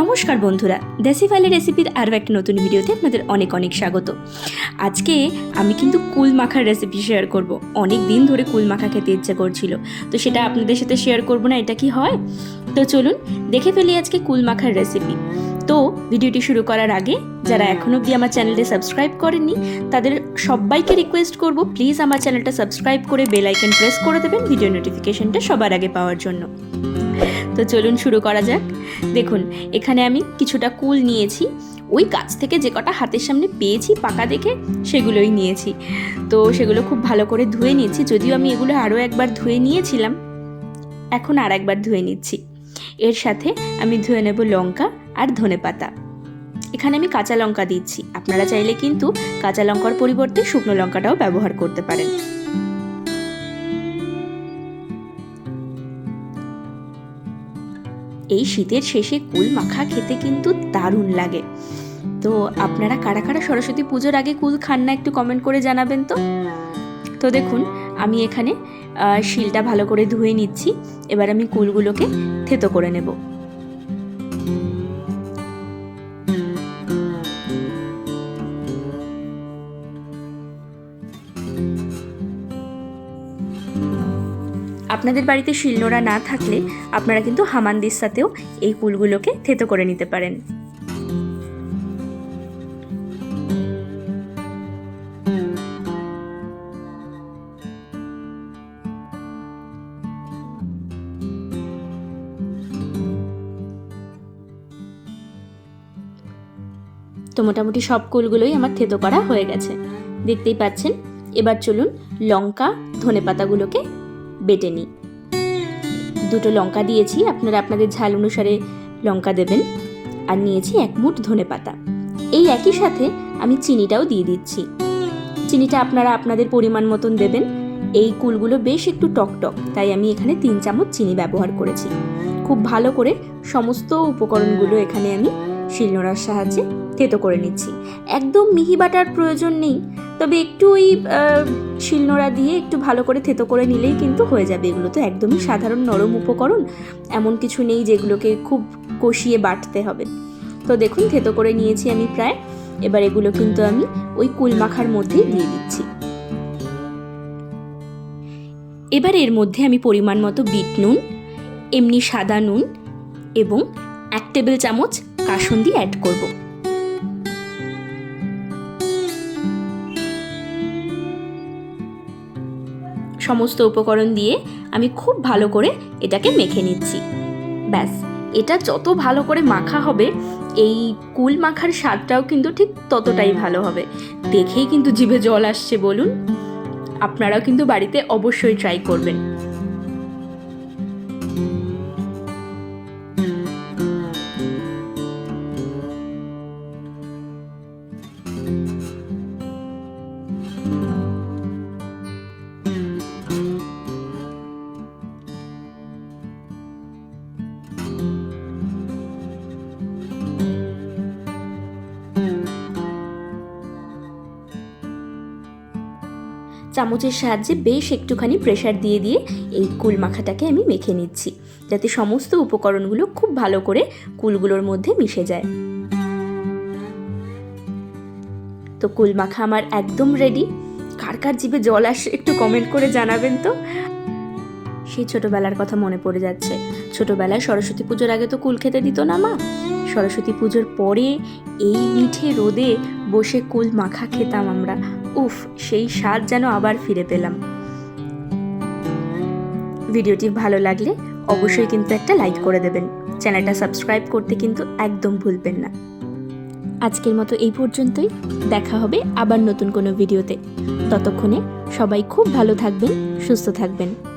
নমস্কার বন্ধুরা দেশি ফাইলে রেসিপির আরও একটা নতুন ভিডিওতে আপনাদের অনেক অনেক স্বাগত। আজকে আমি কিন্তু কুল মাখার রেসিপি শেয়ার করব। অনেক দিন ধরে কুল মাখা খেতে ইচ্ছে করছিল। তো সেটা আপনাদের সাথে শেয়ার করব না এটা কি হয়? তো চলুন দেখে ফেলি আজকে কুল মাখার রেসিপি। তো ভিডিওটি শুরু করার আগে যারা এখনও অবধি আমার চ্যানেলটি সাবস্ক্রাইব করেননি তাদের সবাইকে রিকোয়েস্ট করব প্লিজ আমার চ্যানেলটা সাবস্ক্রাইব করে বেল আইকন প্রেস করে দেবেন ভিডিও নোটিফিকেশনটা সবার আগে পাওয়ার জন্য। তো চলুন শুরু করা যাক। দেখুন, এখানে আমি কিছুটা কুল নিয়েছি। ওই গাছ থেকে যে কটা হাতের সামনে পেয়েছি পাকা দেখে সেগুলোই নিয়েছি। তো সেগুলো খুব ভালো করে ধুয়ে নিয়েছি। যদিও আমি এগুলো আরও একবার ধুয়ে নিয়েছিলাম, এখন আর একবার ধুয়ে নিচ্ছি। এর সাথে আমি ধুয়ে নেব লঙ্কা আর ধনে পাতা। এখানে আমি কাঁচা লঙ্কা দিচ্ছি। আপনারা চাইলে কিন্তু কাঁচা লঙ্কার পরিবর্তে শুকনো লঙ্কাটাও ব্যবহার করতে পারেন। এই শীতের শেষে কুল মাখা খেতে কিন্তু দারুণ লাগে। তো আপনারা কারা কারা সরস্বতী পুজোর আগে কুল খান না একটু কমেন্ট করে জানাবেন তো? তো দেখুন, আমি এখানে শিলটা ভালো করে ধুয়ে নিচ্ছি। এবার আমি কুলগুলোকে থেতো করে নেব। আপনাদের বাড়িতে শিলনোড়া না থাকলে আপনারা কিন্তু হামানদির সাথেও এই কুলগুলোকে থেতো করে নিতে পারেন। তো মোটামুটি সব কুলগুলোই আমার থেতো করা হয়ে গেছে। দেখতেই পাচ্ছেন, এবার চলুন লঙ্কা ধনে পাতাগুলোকে বেটে নিই। দুটো লঙ্কা দিয়েছি, আপনারা আপনাদের ঝাল অনুসারে লঙ্কা দেবেন। আর নিয়েছি এক মুঠ ধনে পাতা। এই একই সাথে আমি চিনিটাও দিয়ে দিচ্ছি। চিনিটা আপনারা আপনাদের পরিমাণ মতন দেবেন। এই কুলগুলো বেশ একটু টক টক, তাই আমি এখানে তিন চামচ চিনি ব্যবহার করেছি। খুব ভালো করে সমস্ত উপকরণগুলো এখানে আমি শিলনোড়ার সাহায্যে থেতো করে নিচ্ছি। একদম মিহি বাটার প্রয়োজন নেই। তবে একটু ওই শিলনোড়া দিয়ে একটু ভালো করে থেতো করে নিলেই কিন্তু হয়ে যাবে। এগুলো তো একদমই সাধারণ নরম উপকরণ, এমন কিছু নেই যেগুলোকে খুব কষিয়ে বাটতে হবে। তো দেখুন, থেতো করে নিয়েছি আমি প্রায়। এবার এগুলো কিন্তু আমি ওই কুল মাখার মধ্যেই দিয়ে দিচ্ছি। এবার এর মধ্যে আমি পরিমাণ মতো বিট নুন, এমনি সাদা নুন এবং এক টেবিল চামচ কাসুন্দি অ্যাড করব। সমস্ত উপকরণ দিয়ে আমি খুব ভালো করে এটাকে মেখে নিচ্ছি। ব্যাস, এটা যত ভালো করে মাখা হবে, এই কুল মাখার স্বাদটাও কিন্তু ঠিক ততটাই ভালো হবে। দেখেই কিন্তু জিভে জল আসছে, বলুন। আপনারাও কিন্তু বাড়িতে অবশ্যই ট্রাই করবেন। চামচের সাহায্যে বেশ একটুখানি প্রেশার দিয়ে দিয়ে এই কুল মাখাটাকে আমি মেখে নিচ্ছি, যাতে সমস্ত উপকরণগুলো খুব ভালো করে কুলগুলোর মধ্যে মিশে যায়। তো কুল মাখা আমার একদম রেডি কার কার জিভে জল আসে একটু কমেন্ট করে জানাবেন তো। সেই ছোটবেলার কথা মনে পড়ে যাচ্ছে। ছোটবেলায় সরস্বতী পুজোর আগে তো কুল খেতে দিত না মা। সরস্বতী পুজোর পরে এই মিঠে রোদে বসে কুল মাখা খেতাম আমরা। উফ, সেই স্বাদ যেন আবার ফিরে পেলাম। ভিডিওটি ভালো লাগলে অবশ্যই কিন্তু একটা লাইক করে দেবেন। চ্যানেলটা সাবস্ক্রাইব করতে কিন্তু একদম ভুলবেন না। আজকের মতো এই পর্যন্তই। দেখা হবে আবার নতুন কোনো ভিডিওতে। ততক্ষণে সবাই খুব ভালো থাকবেন, সুস্থ থাকবেন।